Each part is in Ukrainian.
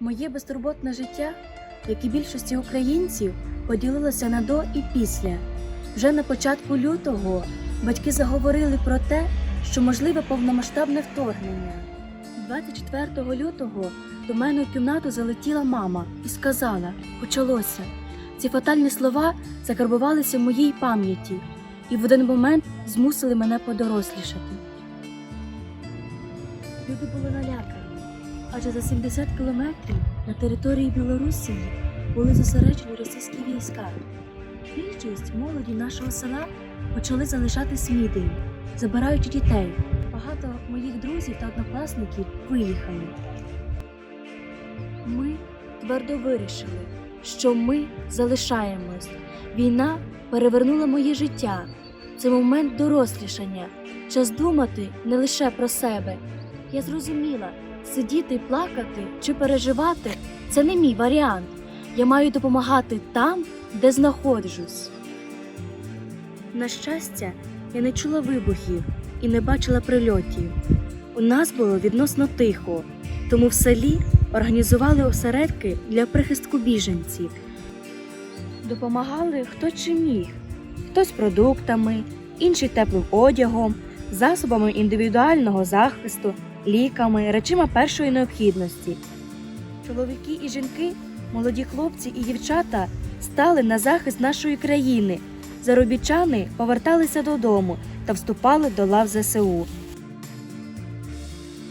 Моє безтурботне життя, як і більшості українців, поділилося на до і після. Вже на початку лютого батьки заговорили про те, що можливе повномасштабне вторгнення. 24 лютого до мене в кімнату залетіла мама і сказала: почалося. Ці фатальні слова закарбувалися в моїй пам'яті і в один момент змусили мене подорослішати. Люди були налякані, адже за 70 кілометрів на території Білорусі були зосереджені російські війська. Більшість молоді нашого села почали залишати сміди, забираючи дітей. Багато моїх друзів та однокласників виїхали. Ми твердо вирішили, що ми залишаємось. Війна перевернула моє життя. Це момент дорослішання, час думати не лише про себе. Я зрозуміла, сидіти, плакати чи переживати це не мій варіант. Я маю допомагати там, де знаходжусь. На щастя, я не чула вибухів і не бачила прильотів. У нас було відносно тихо, тому в селі організували осередки для прихистку біженців. Допомагали хто чи міг, хтось продуктами, інший теплим одягом, засобами індивідуального захисту, ліками, речима першої необхідності. Чоловіки і жінки, молоді хлопці і дівчата стали на захист нашої країни. Заробітчани поверталися додому та вступали до лав ЗСУ.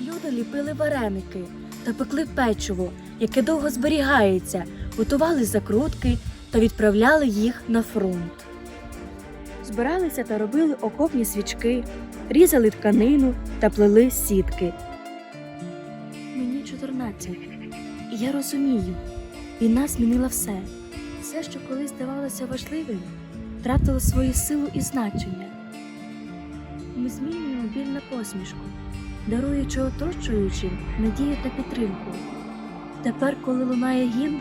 Люди ліпили вареники та пекли печиво, яке довго зберігається, готували закрутки та відправляли їх на фронт. Збиралися та робили окопні свічки, різали тканину та плели сітки. Мені 14, і я розумію, війна змінила все. Все, що колись здавалося важливим, втратило свою силу і значення. Ми змінюємо біль на посмішку, даруючи оточуючим надію та підтримку. Тепер, коли лунає гімн,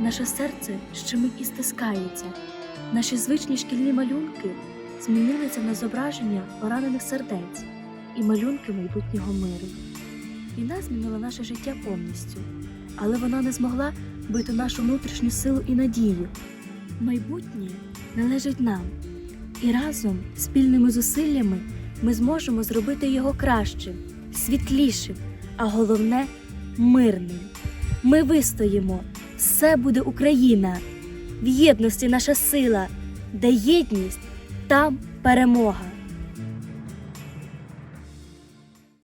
наше серце щемить і стискається. Наші звичні шкільні малюнки змінилися на зображення поранених сердець і малюнки майбутнього миру. Війна змінила наше життя повністю, але вона не змогла бити нашу внутрішню силу і надію. Майбутнє належить нам, і разом, спільними зусиллями, ми зможемо зробити його кращим, світлішим, а головне мирним. Ми вистоїмо, все буде Україна. В єдності наша сила, де єдність, там перемога.